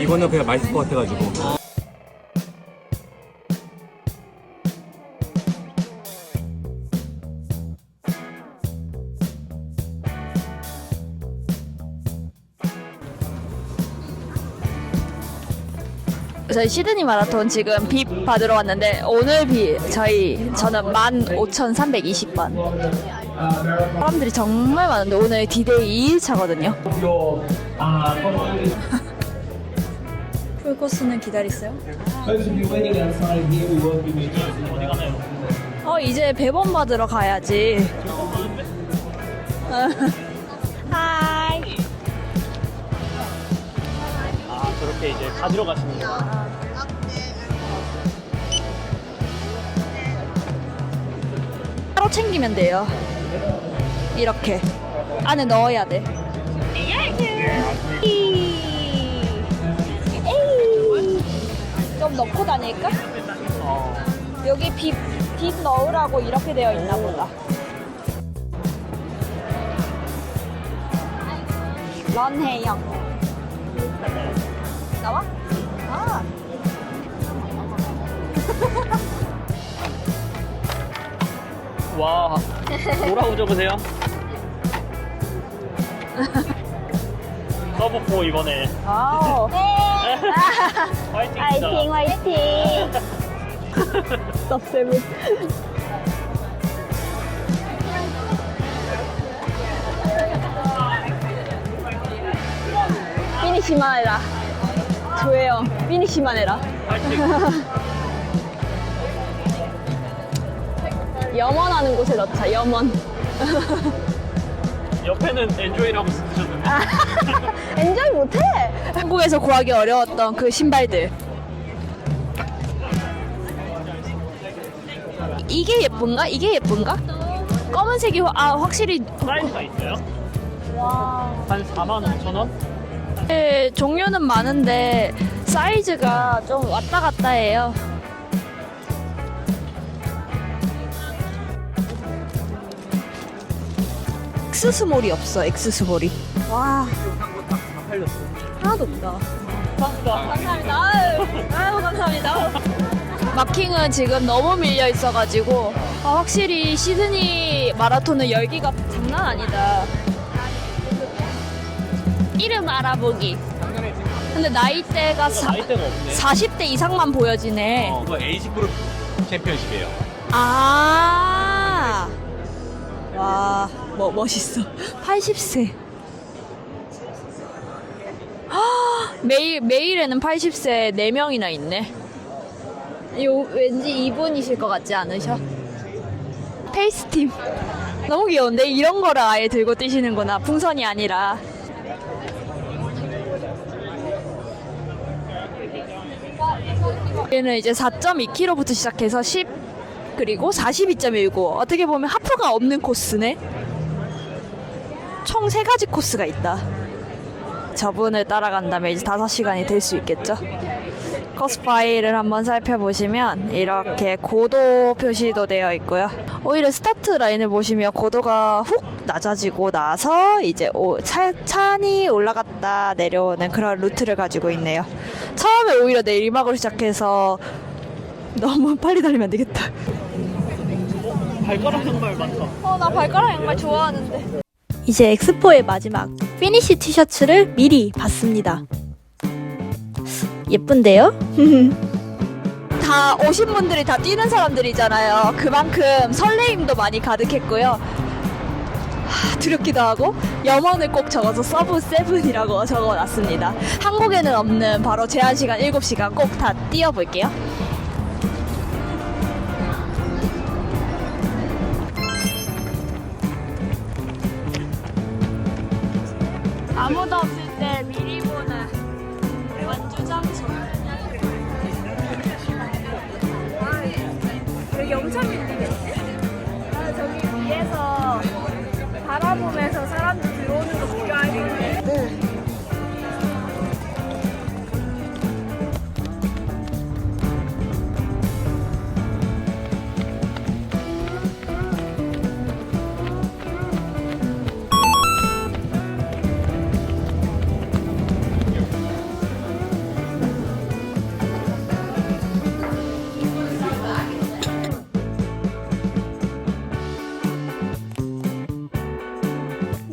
이거는 그냥 맛있을 것 같아가지고. 저희 시드니 마라톤 지금 비 받으러 왔는데 오늘 비 저희 저는 15,320번 사람들이 정말 많은데 오늘 디데이 2일차거든요 풀코스는 기다리세요. 어 이제 배번 받으러 가야지. 하이 아 저렇게 이제 가지러 가시는 거예요? 따로 챙기면 돼요. 이렇게. 안에 넣어야 돼 좀 넣고 다닐까? 어. 여기 빗, 빗 넣으라고 이렇게 되어 있나 보다. 런해영. 나와? 아. 와 뭐라고 적으세요? 서브포 이번에 아우. 화이팅입니다 화이팅. 섭세무. 피니시만 해라. 조혜영, 피니시만 해라. 화이팅 염원하는 곳에 넣자, 염원. 옆에는 엔조이라고 쓰셨 는데 엔조이 못해. 한국에서 구하기 어려웠던 그 신발들. 이게 예쁜가? 이게 예쁜가? 검은색이 화- 아 확실히 사이즈가 있어요? 한 4만 5천 원? 네, 종류는 많은데 사이즈가 좀 왔다 갔다 해요. X 스몰이 없어. X 스몰이. 와 다 팔렸어 하나도 없다. 감사합니다 감사합니다. 아유, 아유 감사합니다. 마킹은 지금 너무 밀려 있어가지고 아, 확실히 시드니 마라톤은 열기가 장난 아니다. 이름 알아보기. 근데 나이대가 사, 나이대가 없네 40대 이상만 보여지네. 어, 그거 에이지 그룹 챔피언십이에요. 아. 와, 뭐 멋있어. 80세. 매일 매일에는 80세 4명이나 있네. 요 왠지 이분이실 것 같지 않으셔? 페이스팀. 너무 귀여운데 이런 거를 아예 들고 뛰시는구나. 풍선이 아니라. 얘는 이제 4.2km부터 시작해서 10 그리고 42.19 어떻게 보면 하프가 없는 코스네 총 3가지 코스가 있다. 저분을 따라간다면 이제 5시간이 될 수 있겠죠? 코스 파일을 한번 살펴보시면 이렇게 고도 표시도 되어 있고요. 오히려 스타트 라인을 보시면 고도가 훅 낮아지고 나서 이제 오, 차, 찬이 올라갔다 내려오는 그런 루트를 가지고 있네요. 처음에 오히려 내리막으로 시작해서 너무 빨리 달리면 안 되겠다. 발가락 양말 많다. 어, 나 발가락 양말 좋아하는데. 이제 엑스포의 마지막 피니시 티셔츠를 미리 봤습니다. 예쁜데요? 다 오신 분들이 다 뛰는 사람들이잖아요. 그만큼 설레임도 많이 가득했고요. 하, 두렵기도 하고 염원을 꼭 적어서 서브 세븐이라고 적어놨습니다. 한국에는 없는 바로 제한 시간 7시간 꼭 다 뛰어볼게요. 아무도 없을 때 미리 보는 완주 장소. 여기 엄청 밀리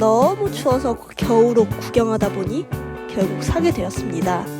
너무 추워서 겨울옷 구경하다 보니 결국 사게 되었습니다.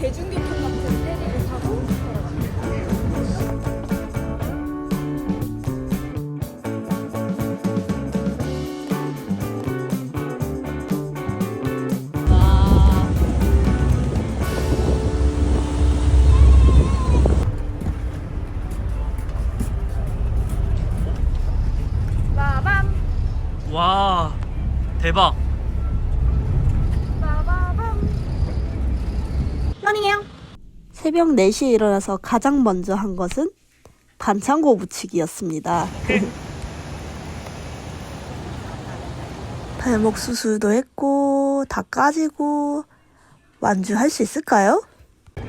대중교통 같은 페리를 타고 와 대박. 새벽 4시에 일어나서 가장 먼저 한 것은 반창고 붙이기였습니다. 발목 수술도 했고 다 까지고 완주할 수 있을까요?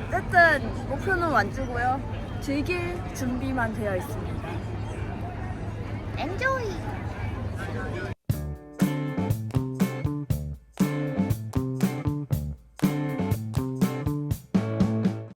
어쨌든 목표는 완주고요. 즐길 준비만 되어 있습니다. 엔조이.